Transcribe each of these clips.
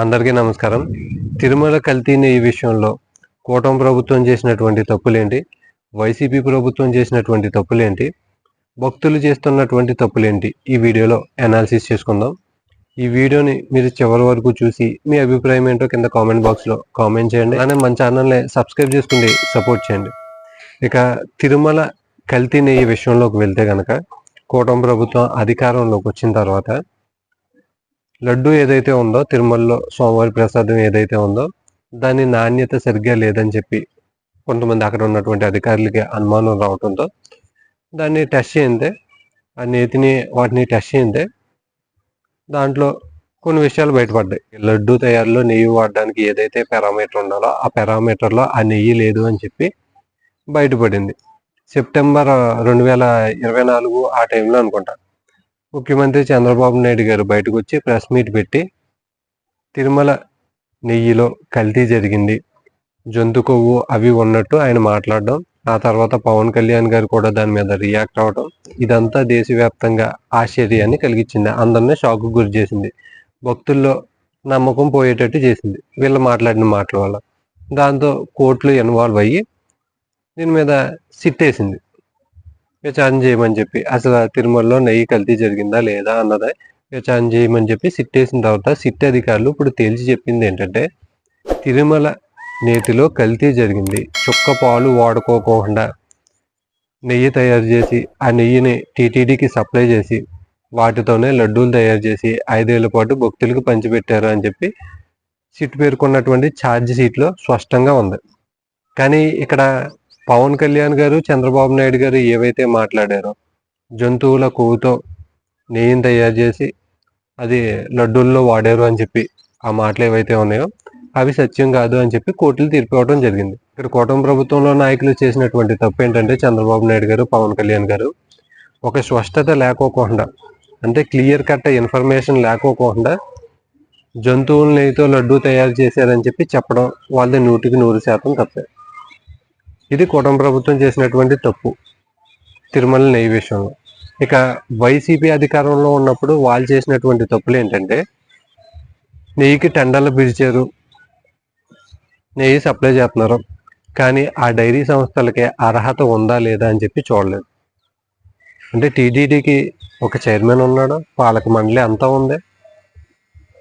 అందరికీ నమస్కారం. తిరుమల కల్తీ నెయ్యి విషయంలో కూటమి ప్రభుత్వం చేసినటువంటి తప్పులేంటి? వైసీపీ ప్రభుత్వం చేసినటువంటి తప్పులేంటి? భక్తులు చేస్తున్నటువంటి తప్పులేంటి? ఈ వీడియోలో అనాలిసిస్ చేసుకుందాం. ఈ వీడియోని మీరు చివరి వరకు చూసి మీ అభిప్రాయం ఏంటో కింద కామెంట్ బాక్స్లో కామెంట్ చేయండి. అలానే మన ఛానల్ని సబ్స్క్రైబ్ చేసుకుని సపోర్ట్ చేయండి. ఇక తిరుమల కల్తీ నెయ్యి విషయంలోకి వెళ్తే కనుక కూటమి ప్రభుత్వం అధికారంలోకి వచ్చిన తర్వాత లడ్డు ఏదైతే ఉందో తిరుమలలో సోమవారి ప్రసాదం ఏదైతే ఉందో దాని నాణ్యత సరిగ్గా లేదని చెప్పి కొంతమంది అక్కడ ఉన్నటువంటి అధికారులకి అనుమానం రావడంతో దాన్ని టెస్ట్ చేయిందే ఆ నేతిని వాటిని టెస్ట్ చేయిందే దాంట్లో కొన్ని విషయాలు బయటపడ్డాయి. లడ్డు తయారులో నెయ్యి వాడడానికి ఏదైతే పారామీటర్ ఉండాలో ఆ పారామీటర్లో ఆ నెయ్యి లేదు అని చెప్పి బయటపడింది. సెప్టెంబర్ రెండు వేల ఇరవై నాలుగు ఆ టైంలో అనుకుంటా. ముఖ్యమంత్రి చంద్రబాబు నాయుడు గారు బయటకు వచ్చి ప్రెస్ మీట్ పెట్టి తిరుమల నెయ్యిలో కల్తీ జరిగింది. జంతు కొవ్వు అవి ఉన్నట్టు ఆయన మాట్లాడడం ఆ తర్వాత పవన్ కళ్యాణ్ గారు కూడా దాని మీద రియాక్ట్ అవడం ఇదంతా దేశవ్యాప్తంగా ఆశ్చర్యాన్ని కలిగించింది. అందరినీ షాక్ గురి చేసింది. భక్తుల్లో నమ్మకం పోయేటట్టు చేసింది. వీళ్ళు మాట్లాడిన మాటల వల్ల. దాంతో కోర్టులు ఇన్వాల్వ్ అయ్యి దీని మీద సిట్ వేసింది విచారణ చేయమని చెప్పి అసలు తిరుమలలో నెయ్యి కల్తీ జరిగిందా లేదా అన్నది విచారణ చేయమని చెప్పి సిట్ వేసిన తర్వాత సిట్ అధికారులు ఇప్పుడు తేల్చి చెప్పింది ఏంటంటే తిరుమల నేతిలో కల్తీ జరిగింది. చుక్క పాలు వాడుకోకుండా నెయ్యి తయారు చేసి ఆ నెయ్యిని టీటీడీకి సప్లై చేసి వాటితోనే లడ్డూలు తయారు చేసి ఐదేళ్ళ పాటు భక్తులకు పంచిపెట్టారు అని చెప్పి సిట్ పేర్కొన్నటువంటి ఛార్జ్ షీట్లో స్పష్టంగా ఉంది. కానీ ఇక్కడ పవన్ కళ్యాణ్ గారు చంద్రబాబు నాయుడు గారు ఏవైతే మాట్లాడారో జంతువుల కొవ్వుతో నెయ్యిని తయారు చేసి అది లడ్డూల్లో వాడారు అని చెప్పి ఆ మాటలు ఏవైతే ఉన్నాయో అవి సత్యం కాదు అని చెప్పి కోర్టులు తీర్పివ్వడం జరిగింది. ఇక్కడ కూటమి ప్రభుత్వంలో నాయకులు చేసినటువంటి తప్పు ఏంటంటే చంద్రబాబు నాయుడు గారు పవన్ కళ్యాణ్ గారు ఒక స్పష్టత లేకోకుండా అంటే క్లియర్ కట్ ఇన్ఫర్మేషన్ లేకోకుండా జంతువుల నెయ్యితో లడ్డు తయారు చేశారని చెప్పి చెప్పడం వాళ్ళది నూటికి నూరు శాతం తప్పే. ఇది కూటమి ప్రభుత్వం చేసినటువంటి తప్పు. తిరుమల నెయ్యి విషయంలో. ఇక వైసీపీ అధికారంలో ఉన్నప్పుడు వాళ్ళు చేసినటువంటి తప్పులు ఏంటంటే నెయ్యికి టెండర్లు పిలిచారు నెయ్యి సప్లై చేస్తున్నారు. కానీ ఆ డైరీ సంస్థలకి అర్హత ఉందా లేదా అని చెప్పి చూడలేదు. అంటే టీడీడీకి ఒక చైర్మన్ ఉన్నాడు పాలక మండలి అంతా ఉంది.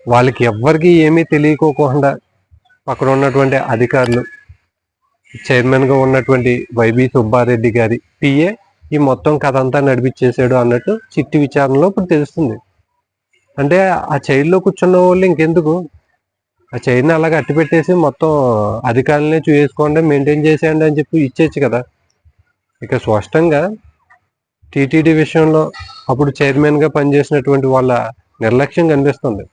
వాళ్ళకి ఎవ్వరికి ఏమీ తెలియకోకుండా అక్కడ ఉన్నటువంటి అధికారులు చైర్మన్గా ఉన్నటువంటి వైబి సుబ్బారెడ్డి గారి పిఏ ఈ మొత్తం కథ అంతా నడిపించేశాడు అన్నట్టు చిట్టి విచారణలో ఇప్పుడు తెలుస్తుంది. అంటే ఆ చైర్లో కూర్చున్న వాళ్ళు ఇంకెందుకు? ఆ చైర్ని అలాగే అట్టి పెట్టేసి మొత్తం అధికారులనే చూసుకోండి మెయింటైన్ చేసేయండి అని చెప్పి ఇచ్చేచ్చు కదా. ఇక స్పష్టంగా టీటీడీ విషయంలో అప్పుడు చైర్మన్గా పనిచేసినటువంటి వాళ్ళ నిర్లక్ష్యం కనిపిస్తుంది.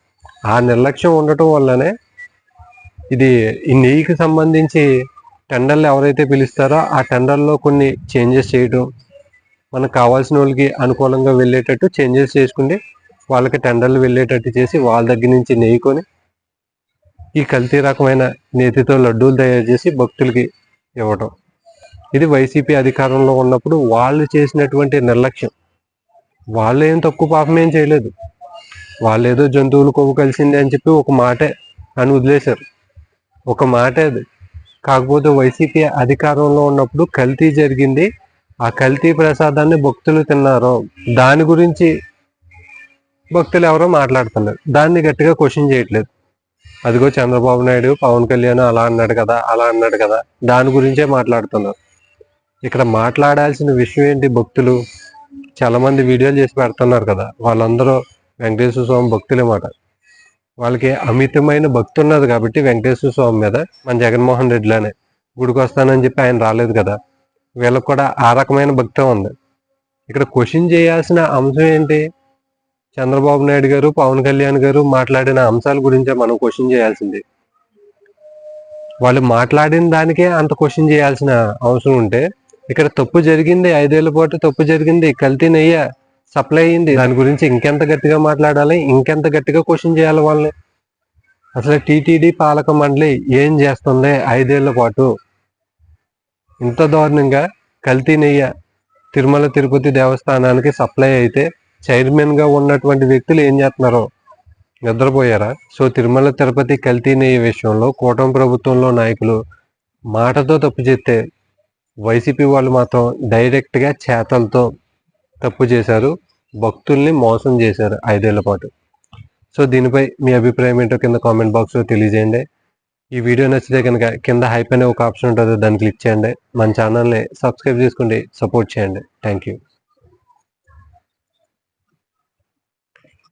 ఆ నిర్లక్ష్యం ఉండటం వల్లనే ఇది ఈ నెయ్యికి సంబంధించి టెండర్లు ఎవరైతే పిలుస్తారో ఆ టెండర్లో కొన్ని చేంజెస్ చేయడం మనకు కావాల్సిన వాళ్ళకి అనుకూలంగా వెళ్ళేటట్టు చేంజెస్ చేసుకుంటే వాళ్ళకి టెండర్లు వెళ్ళేటట్టు చేసి వాళ్ళ దగ్గర నుంచి నెయ్యికొని ఈ కల్తీ రకమైన నేతితో లడ్డూలు తయారు చేసి భక్తులకి ఇవ్వటం. ఇది వైసీపీ అధికారంలో ఉన్నప్పుడు వాళ్ళు చేసినటువంటి నిర్లక్ష్యం. వాళ్ళు ఏం తక్కువ పాపం ఏం చేయలేదు. వాళ్ళు ఏదో జంతువులు కొవ్వు కలిసింది అని చెప్పి ఒక మాటే అని వదిలేశారు. ఒక మాటే అది. కాకపోతే వైసీపీ అధికారంలో ఉన్నప్పుడు కల్తీ జరిగింది. ఆ కల్తీ ప్రసాదాన్ని భక్తులు తిన్నారు. దాని గురించి భక్తులు ఎవరో మాట్లాడుతున్నారు. దాన్ని గట్టిగా క్వశ్చన్ చేయట్లేదు. అదిగో చంద్రబాబు నాయుడు పవన్ కళ్యాణ్ అలా అన్నాడు కదా అలా అన్నాడు కదా దాని గురించే మాట్లాడుతున్నారు. ఇక్కడ మాట్లాడాల్సిన విషయం ఏంటి భక్తులు? చాలా మంది వీడియోలు చేసి పెడుతున్నారు కదా. వాళ్ళందరూ వెంకటేశ్వర స్వామి భక్తులే మాట. వాళ్ళకి అమితమైన భక్తి ఉన్నది కాబట్టి వెంకటేశ్వర స్వామి మీద మన జగన్మోహన్ రెడ్డిలోనే గుడికి వస్తానని చెప్పి ఆయన రాలేదు కదా. వీళ్ళకి కూడా ఆ రకమైన భక్తి ఉంది. ఇక్కడ క్వశ్చన్ చేయాల్సిన అంశం ఏంటి? చంద్రబాబు నాయుడు గారు పవన్ కళ్యాణ్ గారు మాట్లాడిన అంశాల గురించే మనం క్వశ్చన్ చేయాల్సింది. వాళ్ళు మాట్లాడిన దానికే అంత క్వశ్చన్ చేయాల్సిన అవసరం ఉంటే ఇక్కడ తప్పు జరిగింది ఐదేళ్ళ పాటు తప్పు జరిగింది కల్తీనయ్యా సప్లై అయింది దాని గురించి ఇంకెంత గట్టిగా మాట్లాడాలి ఇంకెంత గట్టిగా క్వశ్చన్ చేయాలి వాళ్ళని? అసలు టీటీడీ పాలక మండలి ఏం చేస్తుంది ఐదేళ్ళ పాటు? ఇంత దారుణంగా కల్తీ నెయ్య తిరుమల తిరుపతి దేవస్థానానికి సప్లై అయితే చైర్మన్గా ఉన్నటువంటి వ్యక్తులు ఏం చేస్తున్నారు నిద్రపోయారా? సో తిరుమల తిరుపతి కల్తీ నెయ్యి విషయంలో కూటమి ప్రభుత్వంలో నాయకులు మాటతో తప్పు చేస్తే వైసీపీ వాళ్ళు మాత్రం డైరెక్ట్గా చేతలతో తప్పు చేశారు. భక్తుల్ని మోసం చేశారు ఐదేళ్ళ పాటు. సో దీనిపై మీ అభిప్రాయం ఏంటో కింద కామెంట్ బాక్స్లో తెలియజేయండి. ఈ వీడియో నచ్చితే కనుక కింద హైప్ అనే ఒక ఆప్షన్ ఉంటుంది దాన్ని క్లిక్ చేయండి. మన ఛానల్ని సబ్స్క్రైబ్ చేసుకోండి సపోర్ట్ చేయండి. Thank you.